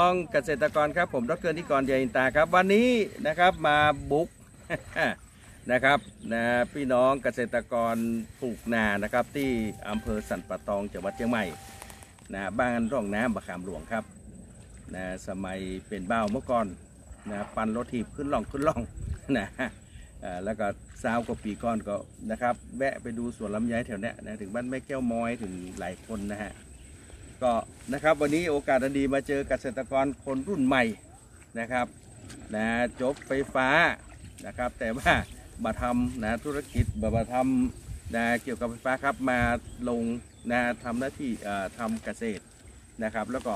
น้องเกษตรกรครับผมดรนิกรเดียอินตาครับวันนี้นะครับมาบุกนะครับนะพี่น้องเกษตรกรปลูกนานะครับที่อำเภอสันปะตองจังหวัดเชียงใหม่นะบ้านร่องน้ำบะขามหลวงครับนะสมัยเป็นเบ้าวเมื่อก่อนนะปั่นรถถีบขึ้นล่องขึ้นล่องนะแล้วก็ซาวกว่าปีก่อนก็นะครับแวะไปดูสวนลำไยแถวเนี้ยนะถึงบ้านแม่แก้วมอยถึงหลายคนนะฮะ ก็นะครับวันนี้โอกาสอันดีมาเจอเกษตรกรคนรุ่นใหม่นะครับนะจบไฟฟ้านะครับ แต่ว่ามาทำนะธุรกิจมาทำนะเกี่ยวกับไฟฟ้าครับมาลงนะทำหน้าที่เอ่อทำเกษตรนะครับ แล้วก็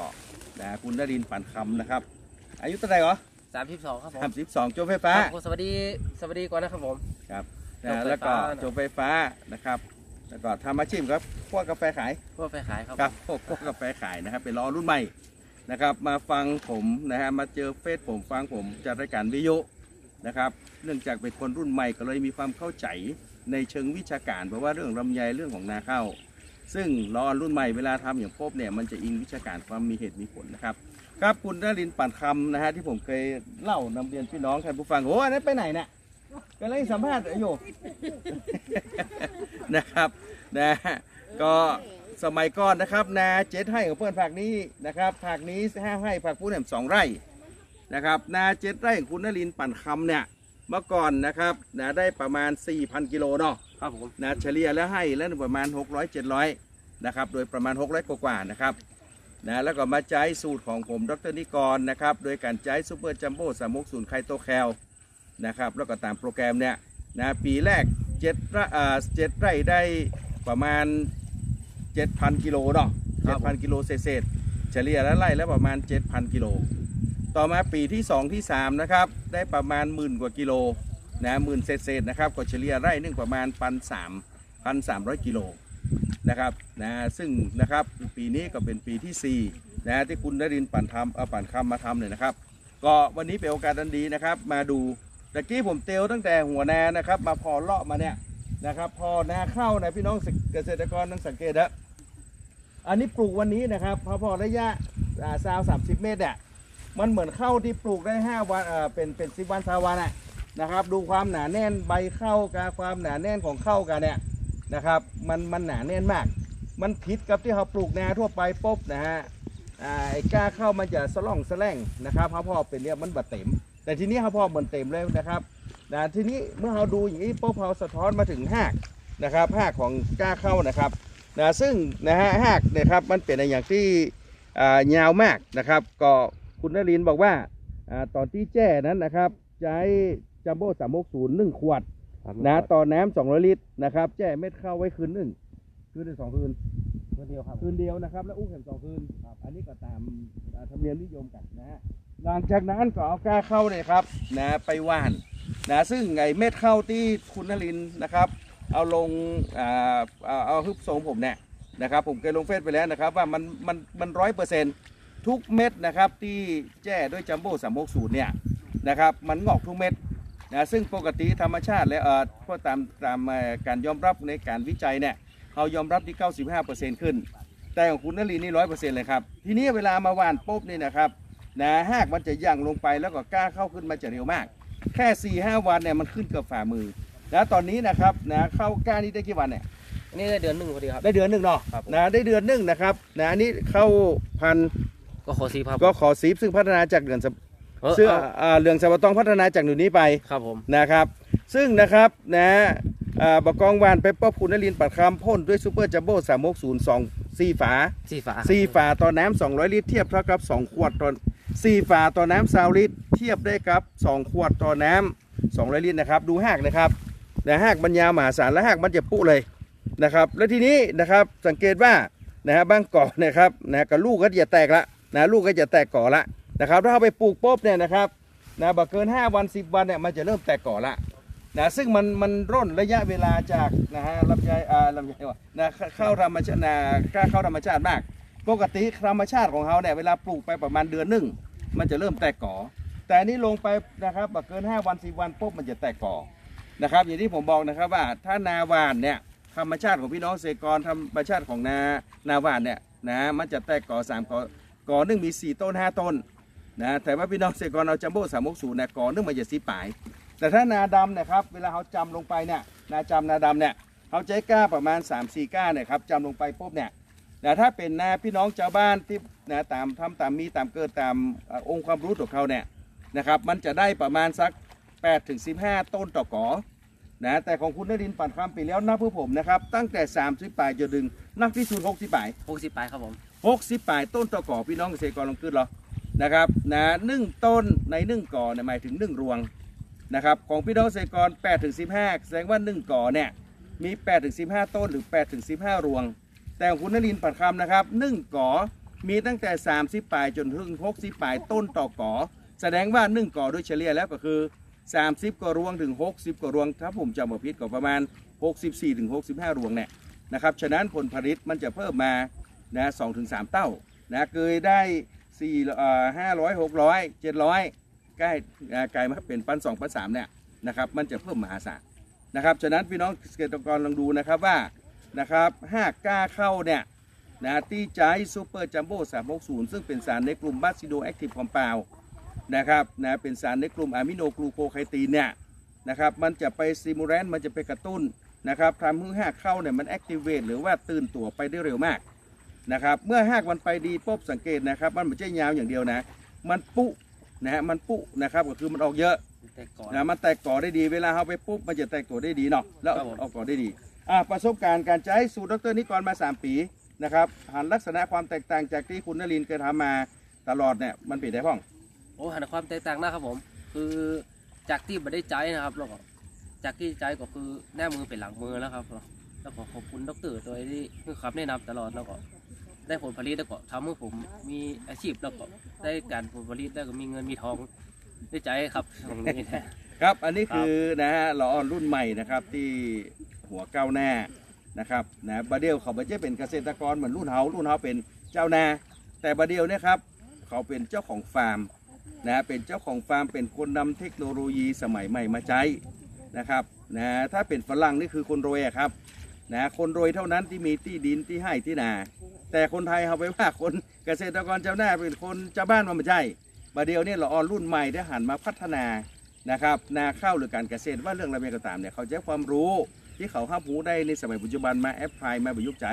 นะคุณนรินทร์ปั่นคำนะครับ อายุเท่าไหร่เหรอสามสิบสองครับผมสามสิบสองจบไฟฟ้าครับผมสวัสดีสวัสดีก่อนนะครับผมครับจบนะไฟฟ้าแล้วก็นะจบไฟฟ้านะครับ แล้วก็ทำอาชีพครับพวกกาแฟขายเพื่อไปขายครับครับพวกพวกกาแฟขายนะครับเป็นล้อรุ่นใหม่นะครับ มาฟังผมนะฮะมาเจอเฟซผมฟังผมจัดรายการวิทยุนะครับเนื่องจากเป็นคนรุ่นใหม่ก็เลยมีความเข้าใจในเชิงวิชาการเพราะว่าเรื่องลำไยเรื่องของนาข้าวซึ่งล้อรุ่นใหม่เวลาทำอย่างพบเนี่ยมันจะอิงวิชาการความมีเหตุมีผลนะครับครับคุณนรินทร์ปั่นคำนะฮะที่ผมเคยเล่านำเรียนพี่น้องท่านผู้ฟังโอ้อันนั้นไปไหนเนี่ย กำลังสัมภาษณ์อยู่ นะครับนะก็สมัยก่อนนะครับนาเจ็ดให้ของเพื่อนภาคนี้นะครับภาคนี้ห้าให้ภาคผู้แหมสองไร่นะครับนาเจ็ดไร่ของคุณนรินทร์ปั่นคำเนี่ยเมื่อก่อนนะครับนะได้ประมาณ 4,000 กิโลเนาะครับผมนะเฉลี่ยแล้วให้แล้วประมาณ 600 700นะครับโดยประมาณ 600 กว่าๆนะครับนะแล้วก็มาใช้สูตรของผมดรนิกรนะครับโดยการใช้ซูเปอร์จัมโบ้สามกศูนย์ไคโตแคล นะครับแล้วก็ตามโปรแกรมเนี่ยนะปีแรกเจ็ดไร่อ่าเจ็ดไร่ได้ประมาณ 7,000 กิโลเนาะ7,000 กิโลเศษๆเฉลี่ยแล้วไร่แล้วประมาณ 7,000 กิโล ต่อมาปีที่ 2 ที่ 3 นะครับ ได้ประมาณหมื่นกว่ากิโลนะหมื่นเศษๆนะครับ ก็เฉลี่ยไร่หนึงประมาณพันสามพันสามร้อยกิโลนะครับนะซึ่งนะครับปีนี้ก็เป็นปีที่4นะที่คุณนรินทร์ปั่นทำเอาปั่นคำมาทำเนี่ยนะครับ ก็วันนี้เป็นโอกาสอันดีนะครับ มาดู ตะกี้ผมเตียวตั้งแต่หัวนานะครับ มาพอเลาะมาเนี่ยนะครับ พอนาเข้านะพี่น้องเกษตรกรต้องสังเกตนะอันนี้ปลูกวันนี้นะครับพอพอระยะซาวสามสิบเมตรเนี่ยมันเหมือนข้าวที่ปลูกได้5วันเออเป็นเป็นสิบวันสาวันอะนะครับ ดูความหนาแน่นใบข้าวกับความหนาแน่นของข้าวกันเนี่ยนะครับมันมันหนาแน่นมาก มันผิดกับที่เขาปลูกนาทั่วไปปุ๊บนะฮะไอ้ก้าเข้ามันจะสล่องสแลงนะครับเขาพอเป็นเนี่ยมันบดเต็ม แต่ทีนี้เขาพอเหมือนเต็มเลยนะครับนะทีนี้เมื่อเราดูอย่างนี้ปุ๊บเราสะท้อนมาถึงหากนะครับหากของก้าข้าวนะครับนะซึ่งนะฮะหากเนี่ยครับมันเป็นอย่างที่อ่ายาวมากนะครับ ก็คุณนรินทร์บอกว่าอาตอนที่แจ้นั้นนะครับใช้จัมโบ้สามกศูนย์หนึ่งขวดนะต่อน้ำสองร้อยลิตรนะครับแจ้เม็ดข้าวไว้คืนหนึ่งคืนหนึ่งสองคืนคนเดียวครับคืนเดียวนะครับแล้วอุ้มแข่งสองคืนครับอันนี้ก็ตามอ่าธรรมเนียมนิยมกันนะฮะ หลังจากนั้นก็เอาก้าเข้าเนี่ยครับนะไปหว่านนะซึ่งไอ้เม็ดเข้าที่คุณนรินนะครับ เอาลงอ่าเอาเอาฮึบทรงผมเนี่ยนะครับ ผมเคยลงเฟซไปแล้วนะครับ ว่ามันมันมันร้อยเปอร์เซ็นต์ทุกเม็ดนะครับที่แจ้ด้วยจัมโบ้สามกศูนย์เนี่ยนะครับมันงอกทุกเม็ดนะซึ่งปกติธรรมชาติแล้วเออเพราะตามตามการยอมรับในการวิจัยเนี่ยเขายอมรับที่ 95%ขึ้น แต่ของคุณนลีนี่ร้อยเปอร์เซ็นต์เลยครับ ทีนี้เวลามาหว่านปุ๊บนี่นะครับ นะหากมันจะย่างลงไปแล้วก็กล้าเข้าขึ้นมาจะเร็วมาก แค่4ี่ห้าวันเนี่ยมันขึ้นเกือบฝ่ามือนะตอนนี้นะครับนะเข้ากล้านี่ได้กี่วันเนี่ยอันนี่ได้เดือนหนึ่งพอดีครับ ได้เดือนหนึ่งเนาะครับผม นะได้เดือนหนึ่งนะครับนะอันนี้เข้าพันธุ์ก็ขอซีครับก็ขอซีฟซึ่งพัฒนาจากเดือนสะเออเสื้อเอาอ่าเหลืองสะบะตองพัฒนาจากหนูนี้ไป ครับผม นะครับ ซึ่งนะครับนะอ่าบกองวานไปป๊อบคุณนลินทร์ปัดคำพ่นด้วยซูเปอร์จัมโบ้สามกศูนย์สองสี่ฝาสีฟ้าสี่ฝาต่อน้ำสองร้อยลิตรเทียบเท่ากับสองขวดต่อ สี่ฝาต่อน้ำซาวลิตร เทียบได้กับสองขวดต่อน้ำสองร้อยลิตรนะครับ ดูหากนะครับนะหากมันยาวมหาศาลและหากมันจะปุเลยนะครับ แล้วทีนี้นะครับสังเกตว่านะฮะบางก่อนะครับนะกับลูกก็จะแตกละนะลูกก็จะแตกก่อละนะครับถ้าเอาไปปลูกปุ๊บเนี่ยนะครับนะบักเกิน 5 วัน 10 วันเนี่ยมันจะเริ่มแตกก่อละนะซึ่งมันมันร่นระยะเวลาจากนะฮะลำไยอ่าลำไยว่ะนะเข้าธรรมชาตินะก้าเข้าธรรมชาติมาก ปกติธรรมชาติของเขาเนี่ยเวลาปลูกไปประมาณเดือนหนึ่ง มันจะเริ่มแตกก่อ แต่อันนี้ลงไปนะครับเกิน 5 วัน10วันปุ๊บมันจะแตกก่อนะครับ อย่างที่ผมบอกนะครับว่าถ้านาหวานเนี่ยธรรมชาติของพี่น้องเกษตรกรธรรมชาติของนานาหวานเนี่ยนะมันจะแตกก่อสามก่อก่อนึ่งมี 4 ต้น 5 ต้นนะแต่ว่าพี่น้องเกษตรกรเอาจัมโบ้สามกศูนย์นะก่อนึ่งมันจะสีปลาย แต่ถ้านาดำนะครับเวลาเขาจำลงไปเนี่ยนาจำนาดำเนี่ยเขาใช้ก้าประมาณ 3 4 ก้าเนี่ยครับจำลงไปปุ๊บเนี่ย นะถ้าเป็นนาพี่น้องชาวบ้านที่นะตามทำตามมีตามเกิดตามเอ่อองค์ความรู้ของเขาเนี่ยนะครับมันจะได้ประมาณสัก8ถึง15ต้นต่อกอนะแต่ของคุณนรินทร์ปั่นคำปีแล้วนับเพื่อผมนะครับตั้งแต่ 30ปลายจนถึงนักที่สุด60ปลายหกสิบปลายครับผม60ปลายต้นต่อก่อพี่น้องเกษตรกรลงขึ้นเหรอนะครับนะหนึ่งต้นในหนึ่งก่อเนี่ยหมายถึงหนึ่งรวงนะครับของพี่น้องเกษตรกร8ถึง15 แสดงว่าหนึ่งก่อเนี่ยมี8ถึง15 ต้นหรือ8ถึง15 รวง แต่ของคุณนรินทร์ปัดคำนะครับหนึ่งก่อมีตั้งแต่ 30ปลายจนถึง60ปลายต้นต่อก่อแสดงว่านึ่งก่อโดยเฉลี่ยแล้วก็คือ 30กว่ารวงถึง 60กว่ารวงถ้าผมจำไม่ผิดก็ประมาณ 64ถึง65 รวงเนี่ยนะครับฉะนั้นผลผลิตมันจะเพิ่มมานะสองถึงสามเต้านะเคยได้สี่เอ่อห้าร้อยหกร้อยเจ็ดร้อยใกล้อ่ากลายมาเป็นปันสองปันสามเนี่ยนะครับมันจะเพิ่มมหาศาลนะครับฉะนั้นพี่น้องเกษตรกรลองดูนะครับว่า นะครับห้ากล้าเข้าเนี่ยนะที่ใจซูเปอร์จัมโบ้สามหกศูนย์ซึ่งเป็นสารในกลุ่มบัสซิโดแอคทีฟคอมเพลนะครับนะเป็นสารในกลุ่มอะมิโนกลูโคไคตีนเนี่ยนะครับมันจะไปซิมูแรนมันจะไปกระตุ้นนะครับทำให้ห้าเข้าเนี่ยมันแอคทีเวตหรือว่าตื่นตัวไปได้เร็วมากนะครับเมื่อหากมันไปดีปุ๊บสังเกตนะครับ มันไม่ใช่ยาวอย่างเดียวนะ มันปุนะฮะมันปุนะครับก็คือมันออกเยอะแต่ก่อนนะมันแตกก่อได้ดีเวลาเอาไปปุ๊บมันจะแตกตัวได้ดีเนาะแล้วครับผมออกก่อได้ดีอะ ประสบการณ์การใช้สูตรดรนิกรมา 3 ปีนะครับหันลักษณะความแตกต่างจากที่คุณนรินทร์เคยทำมาตลอดเนี่ยมันเปลี่ยนได้พ้อง โอ้หันความแตกต่างนะครับผม คือจากที่ไม่ได้ใจนะครับแล้วก็จากที่ใจก็คือแน่มือเป็นหลังมือแล้วครับ แล้วก็ขอบคุณดรตัวที่คือคำแนะนำตลอดแล้วก็ได้ผลผลิตแล้วก็ทำให้ผมมีอาชีพแล้วก็ได้การผลผลิตแล้วก็มีเงินมีทองได้ใจครับตรงนี้ครับ อันนี้คือนะฮะละออนรุ่นใหม่นะครับที่ หัวก้าวหน้านะครับนะบาเดียวเขาไม่ใช่เป็นเกษตรกรเหมือนรุ่นเฮารุ่นเฮาเป็นเจ้านา แต่บาเดียวเนี่ยครับเขาเป็นเจ้าของฟาร์มนะเป็นเจ้าของฟาร์มเป็นคนนำเทคโนโลยีสมัยใหม่มาใช้นะครับนะถ้าเป็นฝรั่งนี่คือคนรวยครับนะคนรวยเท่านั้นที่มีที่ดินที่ให้ที่นา แต่คนไทยเอาไปว่าคนเกษตรกรเจ้าหน้าเป็นคนเจ้าบ้านมันไม่ใช่บาเดียวเนี่ยละออนรุ่นใหม่ได้หันมาพัฒนานะครับนาข้าวหรือการเกษตรว่าเรื่องอะไรก็ตามเนี่ยเขาใช้ความรู้ ที่เขาห้ามรู้ได้ในสมัยปัจจุบันมาแอปพลายมาประยุกต์ใช้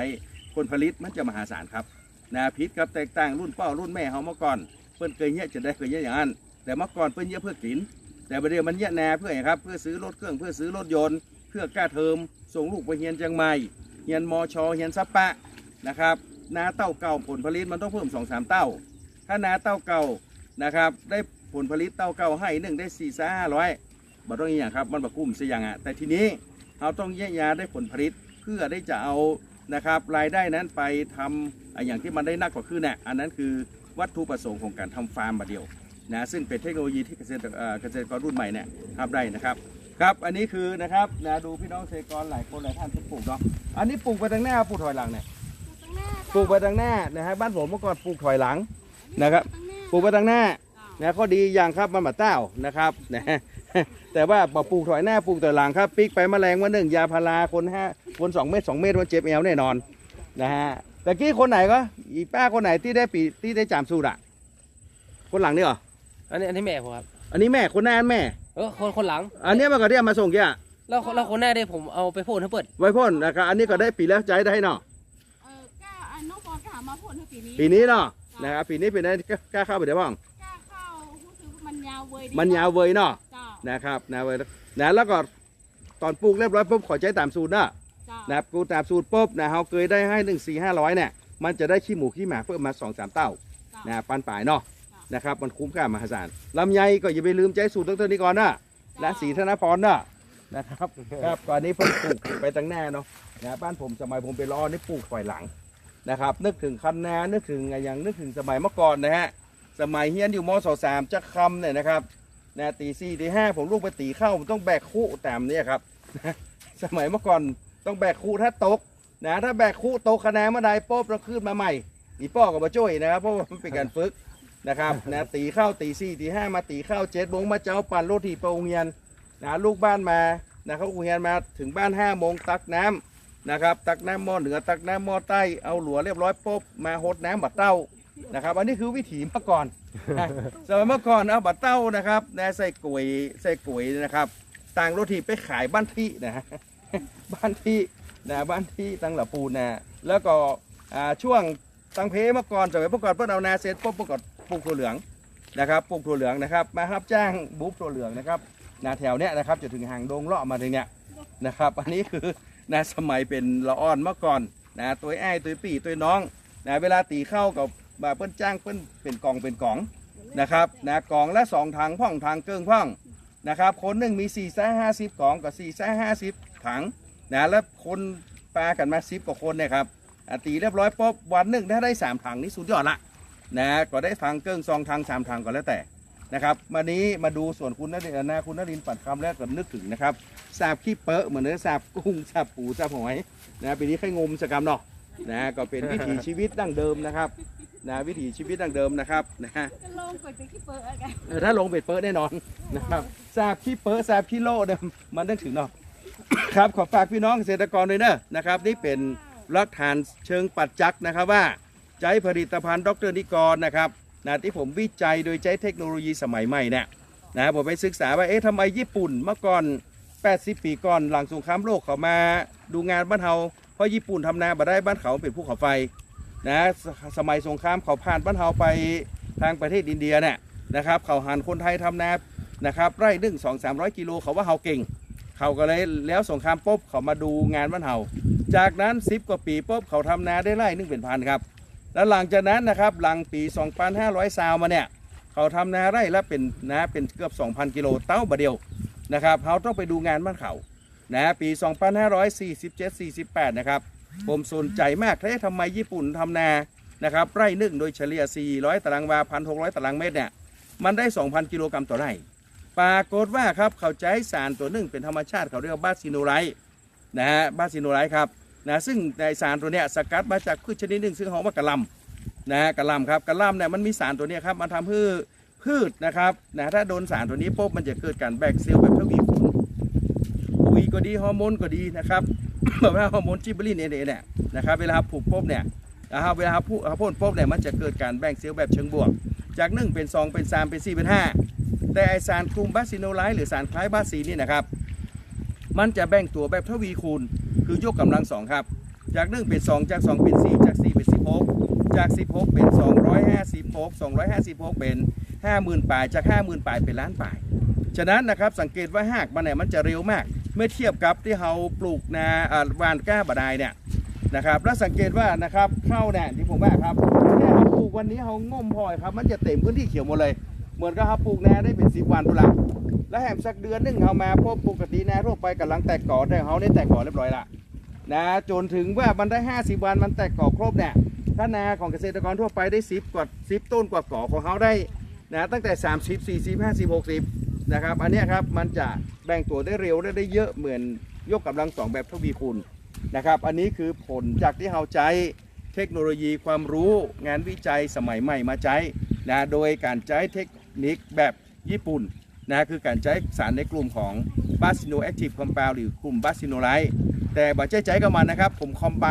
ผลผลิตมันจะมหาศาลครับนาพิษกับแตกต่างรุ่นเป้ารุ่นแม่เขาเมื่อก่อน เพื่อนเคยเนี้ยจะได้เคยเนี้ยอย่างนั้นแต่เมื่อก่อนเพื่อนเนี้ยเพื่อกิน แต่ประเดี๋ยวมันเนี้ยแนาเพื่ออะไรครับ เพื่อซื้อรถเครื่องเพื่อซื้อรถยนต์ เพื่อกล้าเทอมส่งลูกไปเรียนจังใหม่เรียนมอชอเรียนซัปปะนะครับนาเต้าเก่าผลผลิตมันต้องเพิ่มสองสามเต้า ถ้านาเต้าเก่านะครับได้ผลผลิตเต้าเก่าให้หนึ่งได้สี่สห้าร้อยบ่ต้องอย่างครับมันบะกุ้มเสียอย่างอะแต่ทีนี้ เราต้องแยกยาได้ผลผลิตเพื่อได้จะเอานะครับรายได้นั้นไปทำอะอย่างที่มันได้นักกว่าขึ้นเนี่ยอันนั้นคือวัตถุประสงค์ของการทำฟาร์มบาเดียวนะซึ่งเป็นเทคโนโลยีที่เกษตรเอ่อเกษตรกรรุ่นใหม่เนี่ยทำได้นะครับครับ อันนี้คือนะครับนะดูพี่น้องเกษตรกรหลายคนหลายท่านที่ปลูกเนาะอันนี้ปลูกไปทางหน้าปลูกถอยหลังเนี่ยปลูกไปทางหน้านะฮะบ้านผมเมื่อก่อนปลูกถอยหลังนะครับ ปลูกไปทางหน้านะข้อดีอย่างครับมันมาเต้านะครับนะ แต่ว่าปปลูกถอยหน้าปลูกถอยหลังครับ ปิกไปแมลงวันหนึ่งยาพาราคนห้าคนสองเม็ดสองเม็ดมันเจ็บเอวแน่นอนนะฮะแต่กี้คนไหนก็อีป้าคนไหนที่ได้ปีที่ได้จามสูตรอะคนหลังนี่เหรออันนี้อันนี้แม่ผมครับ อันนี้แม่คนหน้าแม่ เออคนคนหลัง อันเนี้ยมันก็ได้เอามาส่งแกแล้วแล้วคนหน้าได้ผมเอาไปโพดให้เปิดไว้พ่นนะครับอันนี้ก็ได้ปีแล้วใจได้เนาะเออก้าอันน้องบอลถามมาผลให้ปีนี้ ปีนี้เนาะนะครับปีนี้เป็นได้กล้าเข้าไปได้บ้างก้าเข้ารู้สึกว่ามันยาวเว้ยดีมันยาวเวยเนาะจ้า นะครับนะเว้ยนะแล้วก็ตอนปลูกเรียบร้อยปุ๊บขอใจตามสูตรเนาะจ้านะครับกูตามสูตรปุ๊บนะเราเคยได้ให้หนึ่งสี่ห้าร้อยเนี่ยมันจะได้ขี้หมูขี้หมาเพิ่มมาสองสามเต้าจ้านะปันป่ายเนาะนะครับมันคุ้มค่ามหาศาลลำไยก็อย่าไปลืมใจสูตรดรนิกรนะและสีธนพรนะนะครับครับก่อนนี้เพิ่งปลูกไปตั้งแน่เนาะนะบ้านผมสมัยผมเป็นรอนี่ปลูกปล่อยหลังนะครับ นึกถึงคันนานึกถึงอะไรอย่างนึกถึงสมัยเมื่อก่อนนะฮะสมัยเฮียนอยู่มศสามจะคำเนี่ยนะครับ นะตีสี่ตีห้าผมลูกไปตีเข้าผมต้องแบกคู่ตามเนี่ยครับสมัยเมื่อก่อนต้องแบกคู่ถ้าตกนะถ้าแบกคู่ตกคะแนนเมื่อใดป๊บเราขึ้นมาใหม่อีป้อกับมาช่วยนะครับเพราะว่ามันเป็นการฝึกนะครับนะตีเข้าตีสี่ตีห้ามาตีเข้าเจ็ดโมงมาเจ้าปั่นรถถีบไปโรงเรียนนะลูกบ้านมานะครับโรงเรียนมาถึงบ้านห้าโมงตักน้ำนะครับตักน้ำหม้อเหนือตักน้ำหม้อใต้เอาหลัวเรียบร้อยป๊บมาหดน้ำบัดเต้า นะครับ อันนี้คือวิถีเมื่อก่อนนะสมัยเมื่อก่อนเอาบัตรเต้านะครับนะใส่กลวยใส่กลวยนะครับต่างรถถีบไปขายบ้านที่นะฮะบ้านที่นะบ้านที่ตั้งหลับปูนนะแล้วก็อ่าช่วงตังเพเมื่อก่อนสมัยเมื่อก่อนเพิ่นเอานาเสร็จปุ๊บเมื่อก่อนปลูกถั่วเหลืองนะครับปลูกถั่วเหลืองนะครับ มารับจ้างบุ๊บถั่วเหลืองนะครับนาแถวเนี้ยนะครับจะถึงหางดงเลาะมาถึงเนี้ยนะครับ อันนี้คือนาสมัยเป็นละอ่อนเมื่อก่อนนะตัวไอ้ายตัวปี่ตัวน้องนะเวลาตีเข้ากับ มาเพิ่นจ้างเพิ่นเป็นกองเป็นกองนะครับนะกองละสองทางพ่องทางเกิงพ่องนะครับ คนหนึ่งมี4ี่แสห้าสิบกองกับ4ี่แสห้าสิบถังนะแล้วคนปลากันมาสิบกว่าคนเนะครับตีเรียบร้อยปุ๊บวันหนึ่งถ้าได้สามถังนี่สุดยอดละนะก็ได้ถังเกิงซองถังสามถังก็แล้วแต่นะครับวันนี้มาดูส่วนคุณนรินทร์นะคุณนรินทร์ปัดคำแรกก็นึกถึงนะครับสาบขี้เปอะเหมือนเนื้อสาบกุ้งสาบปูสาบหอยนะปีนี้ใครงมสกรรมเนาะนะก็เป็นวิถีชีวิตดั้งเดิมนะครับ นะวิถีชีวิตดั้งเดิมนะครับนะก็ลงกดไปที่เปิดอะไรเออถ้าลงเบ็ดเปิดแน่นอนนะครับทราบขี้เปิดทราบขี้โลเนี่ยมันต้องถึงเนาะครับขอฝากพี่น้องเกษตรกรด้วยเนอะนะครับ นี่เป็นหลักฐานเชิงปัจจักษ์นะครับว่าใจผลิตภัณฑ์ดรนิกรนะครับนะที่ผมวิจัยโดยใช้เทคโนโลยีสมัยใหม่เนี่ยนะผมไปศึกษาว่าเอ๊ะทำไมญี่ปุ่นเมื่อก่อน 80 ปีก่อนหลังสงครามโลกเขามาดูงานบ้านเฮาเพราะญี่ปุ่นทำนาบ่ได้บ้านเขาเป็นภูเขาไฟ นะสสมัยสงครามเขาผ่านบ้านเฮาไปทางประเทศอินเดียเนี่ยนะครับเขาหันคนไทยทำนานะครับไร่หนึ่งสองสามร้อยกิโลเขาว่าเฮาเก่ง เขาก็เลยแล้วสงครามปุ๊บเขามาดูงานบ้านเฮาจากนั้น10กว่าปีปุ๊บเขาทำนาได้ไร่หนึ่งเป็นพันครับแล้วหลังจากนั้นนะครับหลังปี2500ซาวมาเนี่ยเขาทำนาไร่ละเป็นนาเป็นเกือบ2,000กิโลเต้าบะเดียวนะครับเขาต้องไปดูงานบ้านเขานะปี 2547-48 นะครับ ผมสนใจมากเฮ้ยทำไมญี่ปุ่นทำนานะครับไร่หนึ่งโดยเฉลี่ย 400 ตารางวา 1,600 ตารางเมตรเนี่ยมันได้ 2,000 กิโลกรัมต่อไร่ ปรากฏว่าครับเขาใช้สารตัวหนึ่งเป็นธรรมชาติเขาเรียกว่าบาซิโนไรต์นะฮะบาซิโนไรต์ครับนะซึ่งในสารตัวเนี้ยสกัดมาจากพืชชนิดหนึ่งซึ่งเขาเรียกว่ากะลำนะฮะกะลำครับกะลำเนี่ยมันมีสารตัวเนี้ยครับมันทำให้พืชนะครับนะถ้าโดนสารตัวนี้ปุ๊บมันจะเกิดการแบกเซลล์แบบทวีคูณปุ๋ยก็ดีฮอร์โมนก็ดีนะครับ แบบว่าฮอร์โมนจิบลินเอเนี่ยนะครับเวลาผูกปุ๊บเนี่ยนะครับเวลาพูพ่นปุ๊บเนี่ยมันจะเกิดการแบ่งเซลล์แบบเชิงบวก จากหนึ่งเป็นสองเป็นสามเป็นสี่เป็นห้าแต่ไอสารกลุ่มบาซิโนไลท์หรือสารคล้ายบาซีนี่นะครับ มันจะแบ่งตัวแบบทวีคูณ คือยกกำลังสองครับ จากหนึ่งเป็นสองจากสองเป็นสี่จากสี่เป็นสิบหกจากสิบหกเป็นสองร้อยห้าสิบหกสองร้อยห้าสิบหกเป็นห้าหมื่นปลายจากห้าหมื่นปลายเป็นล้านปลาย ฉะนั้นนะครับสังเกตว่าหากมันเนี่ยมันจะเร็วมาก เมื่อเทียบกับที่เราปลูกนาอ่าวานก้าบดายเนี่ยนะครับแล้วสังเกตว่านะครับข้าวเนี่ยที่ผมว่าครับแค่เราปลูกวันนี้เราง่มพอยครับ มันจะเต็มพื้นที่เขียวหมดเลย เหมือนกับเขาปลูกนาได้เป็นสิบวันตุลาแล้วแหมสักเดือนนึงเขามาพบปกตินาทั่วไปกำลังแตกก่อแต่เขาได้แตกก่อเรียบร้อยละนะจนถึงว่ามันได้ 50 วันมันแตกก่อครบเนี่ยถ้านาของเกษตรกรทั่วไปได้ 10 กว่า 10 ต้นกว่าก่อของเขาได้นะตั้งแต่ 30 40 50 60 นะครับ อันนี้ครับมันจะแบ่งตัวได้เร็วได้ได้เยอะเหมือนยกกำลังสองแบบทวีคูณนะครับ อันนี้คือผลจากที่เราใช้เทคโนโลยีความรู้งานวิจัยสมัยใหม่มาใช้นะโดยการใช้เทคนิคแบบญี่ปุ่นนะคือการใช้สารในกลุ่มของ b a s i n o Active Compound หรือกลุ่ม b a s i n o l i t e แต่บัจเจใจกับมันนะครับ ผมคอมไบ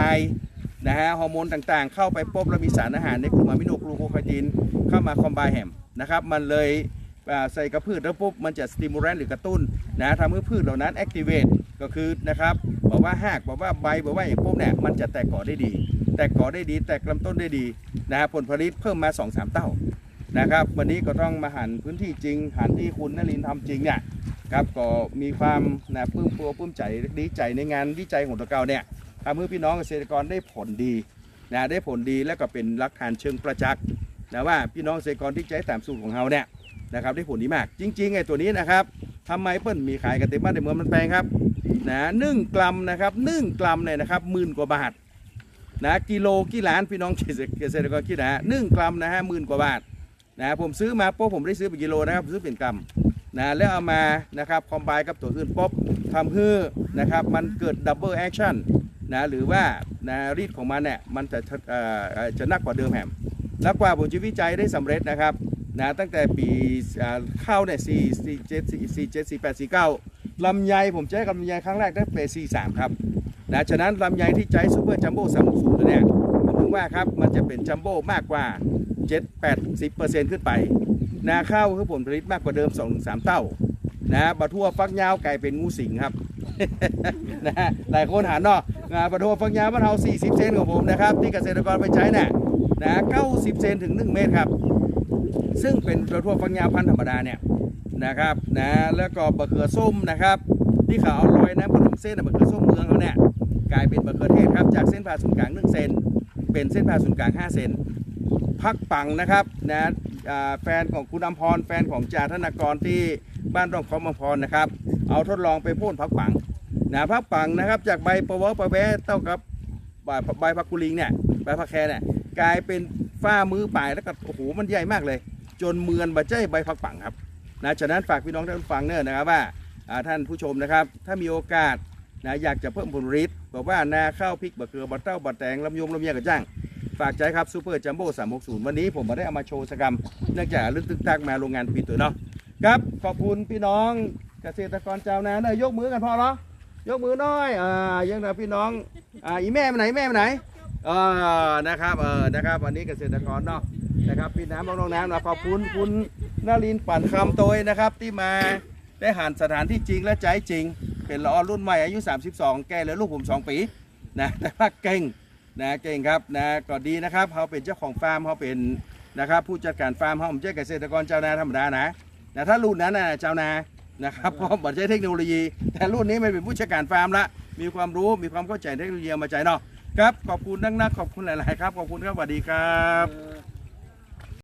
นะฮะฮอร์โมนต่างๆ เข้าไปปุ๊บแล้วมีสารอาหารในกลุ่มอะมิโนกลูโคไคตินเข้ามาคอมไบแฮมนะครับ มันเลย ใส่กับพืชแล้วปุ๊บมันจะสติมู a รนหรือกระตุ้นนะทำให้พืชเหล่านั้น activate ก็คือนะครับบอกว่าหากบอกว่าใบบอกว่าอย่างปุ๊บเนี่ยมันจะแตกก่อได้ดี แตกก่อได้ดี แตกลำต้นได้ดีนะผลผลิตเพิ่มมา 2-3เท่านะครับ วันนี้ก็ต้องมาหันพื้นที่จริง หันที่คุณนลินทร์ทำจริงเนี่ยครับก็มีความนะปลื้มปัวปลื้มใจดีใจในงานวิจัยของตัวเก่าเนี่ยทำให้พี่น้องเกษตรกรได้ผลดีนะได้ผลดีแล้วก็เป็นหลักฐานเชิงประจักษ์นะว่าพี่น้องเกษตรกรที่ใช้ตามสูตรของเราเนี่ย นะครับได้ผลดีมาก จริงๆไอ้ตัวนี้นะครับทำไมเปิ้ลมีขายกันเต็มบ้านเต็มเมืองมันแพงครับนะหนึ่งกรัมนะครับหนึ่งกรัมเนี่ยนะครับหมื่นกว่าบาทนะกิโลกี่ล้านพี่น้องเกษตรกรคิดนะฮะหนึ่งกรัมนะฮะหมื่นกว่าบาทนะผมซื้อมาปุ๊บผมได้ซื้อเป็นกิโลนะครับซื้อเป็นกรัมนะแล้วเอามานะครับคอมไบกับตัวอื่นปุ๊บทำให้นะครับมันเกิดดับเบิลแอคชั่นนะหรือว่านะรีดของมันเนี่ยมันจะจะนักกว่าเดิมแหมแล้วกว่าผมจะวิจัยได้สำเร็จนะครับ นะตั้งแต่ปีเข้าเนี่ยสี่สี่เจ็ดสี่สี่เจ็ดสี่แปดสี่เก้าลำไยผมใช้กับลำไยครั้งแรกได้เปสี่สามครับนะฉะนั้นลำไยที่ใช้ซูเปอร์จัมโบ้สามสูตรเนี่ยผมถึงว่าครับมันจะเป็นจัมโบ้มากกว่า7 8 0เปอร์เซ็นต์ขึ้นไปนาข้าวคือผลผลิตมากกว่าเดิม2-3เท่านะบะทั่วฟักยาวกลายเป็นงูสิงครับนะหลายคนหาเนาะอ่าบะทั่วฟักยาวบ้านเฮา40 เซนของผมนะครับ ที่เกษตรกรไปใช้น่ะนะ90 เซนถึง 1 เมตรครับ ซึ่งเป็นบะทั่วฟักยาวพันธุ์ธรรมดาเนี่ยนะครับนะแล้วก็บะเขือส้มนะครับที่เขาเอาลอยน้ำขนมเส้นน่ะบะเขือส้มเมืองเขาเนี่ยกลายเป็นบะเขือเทศครับจากเส้นผ่าศูนย์กลาง1เซนเป็นเส้นผ่าศูนย์กลาง5เซนพักปังนะครับนะแฟนของคุณอมพรแฟนของจ่าธนากรที่บ้านร่องคอมอมพรนะครับเอาทดลองไปพ่นพักปังนะพักปังนะครับจากใบปะวะปะแวะเท่ากับใบใบพักกุลิงเนี่ยใบพักแคเนี่ยกลายเป็นฝ้ามือปลายแล้วก็โอ้โหมันใหญ่มากเลย จนเมือนบะเจ้ใบพักปังครับนะฉะนั้นฝากพี่น้องท่านฟังเนอนะครับว่าท่านผู้ชมนะครับ ถ้ามีโอกาสนะอยากจะเพิ่มผลผลิตบอกว่านาข้าวพริกบะเขือบะเต้าบะแตงลำยงลำเยียกระจ้างฝากใจครับซูเปอร์จัมโบ้360วันนี้ผมมาได้เอามาโชว์สกรรมเนื่องจากลึกตึกตักมาโรงงานปิดตัวเนาะครับขอบคุณพี่น้องเกษตรกรชาวนาเนอะยกมือกันพอเหรอยกมือหน้อยอ่ายังเหลือพี่น้องอ่าอีแม่ไปไหนแม่ไปไหนเออนะครับเออนะครับวันนี้เกษตรกรเนาะ นะครับพี่น้ำน้องน้ำนะขอบคุณคุณนรินปั่นคำโตยนะครับ ที่มาได้หันสถานที่จริงและใจจริง เป็นละออรุ่นใหม่อายุ 32 แกเหลือลูกผม 2 ปีนะแต่ว่าเก่งนะเก่งครับนะก็ดีนะครับเขาเป็นเจ้าของฟาร์มเขาเป็นนะครับผู้จัดการฟาร์มเขาผมใช่เกษตรกรชาวนาธรรมดานะนะถ้ารุ่นนั้นนะชาวนานะครับเพราะผมใช้เทคโนโลยี แต่รุ่นนี้มันเป็นผู้จัดการฟาร์มละมีความรู้มีความเข้าใจเทคโนโลยีมาใจเนาะครับขอบคุณนักๆขอบคุณหลาย ๆ ครับ ขอบคุณครับสวัสดีครับ